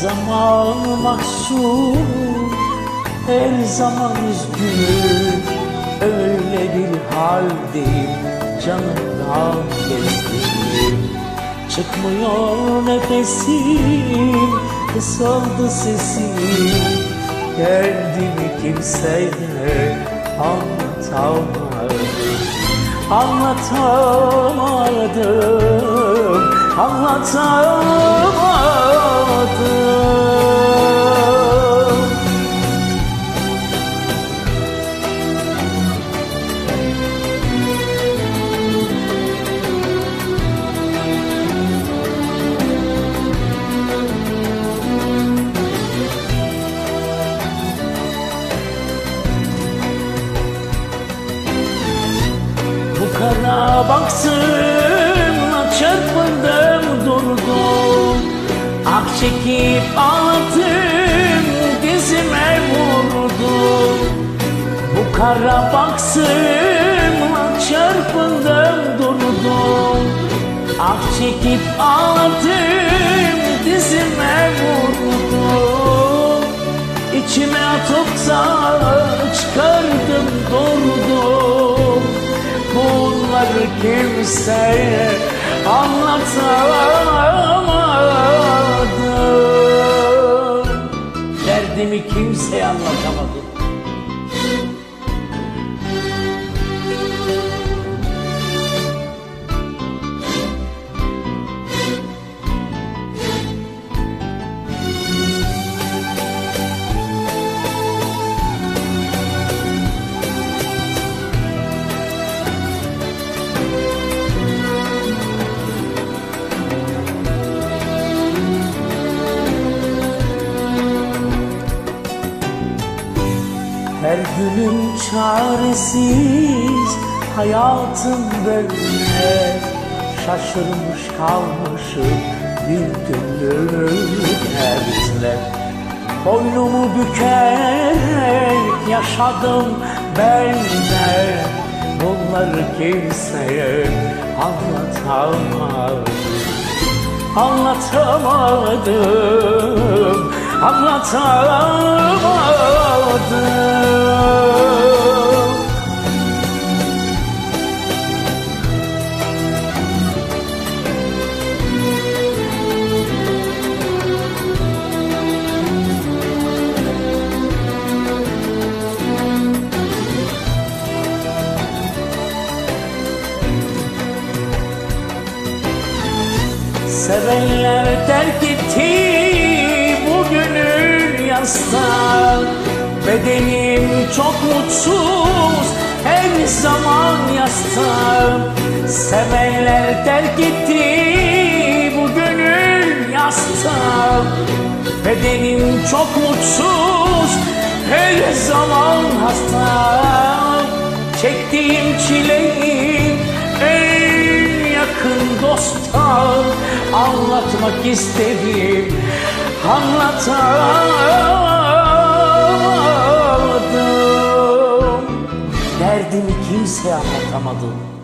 zaman mahzun Her zaman üzgünüm Öyle bir haldeyim Canımdan bezdim. Çıkmıyor nefesim Kısaldı sesim. Derdimi kimseye anlatamadım. Anlatamadım Anlatamadım kara baksın çırpındım durdum. Ak çekip ağladım dizime vurdum. Bu kara baksın çırpındım durdum. Ak çekip ağladım dizime vurdum. İçime atıp da çıkardım Bunları kimseye anlatamadım. Derdimi kimseye anlatamadım Günüm çaresiz hayatım böyle. Şaşırmış kalmışım bir türlü dertle Boynumu bükerek yaşadım ben de Bunları kimseye anlatamadım Anlatamadım, anlatamadım Sevenler terk etti bu gönül yastan Bedenim çok mutsuz her zaman yastığım Sevenler terk etti bu gönül yastığım Bedenim çok mutsuz her zaman hasta. Çektiğim çileyi en yakın dosta anlatmak istedim anlatamadım. Derdimi kimseye anlatamadım